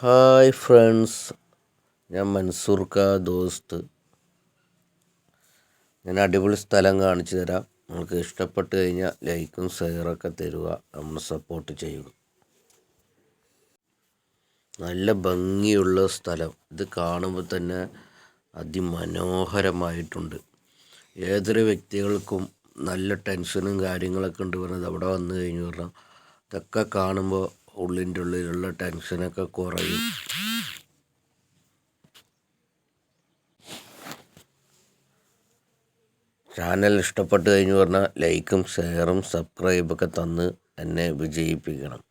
Hi friends ഞാൻ മൻസൂർ കാ ദോസ്ത്. ഞാൻ അടിപൊളി സ്ഥലം കാണിച്ചു തരാം. നിങ്ങൾക്ക് ഇഷ്ടപ്പെട്ട് കഴിഞ്ഞാൽ ലൈക്കും ഷെയറൊക്കെ തരുക. നമ്മൾ സപ്പോർട്ട് ചെയ്യുക. നല്ല ഭംഗിയുള്ള സ്ഥലം. ഇത് കാണുമ്പോൾ തന്നെ അതിമനോഹരമായിട്ടുണ്ട്. ഏതൊരു വ്യക്തികൾക്കും നല്ല ടെൻഷനും കാര്യങ്ങളൊക്കെ ഉണ്ട് പറഞ്ഞത് അവിടെ വന്നു കഴിഞ്ഞു പറഞ്ഞാൽ. ഇതൊക്കെ കാണുമ്പോൾ ഉള്ളിന്റെ ഉള്ളിലുള്ള ടെൻഷനൊക്കെ കുറയും. ചാനൽ ഇഷ്ടപ്പെട്ട് കഴിഞ്ഞു പറഞ്ഞാൽ ലൈക്കും ഷെയറും സബ്സ്ക്രൈബൊക്കെ തന്ന് എന്നെ വിജയിപ്പിക്കണം.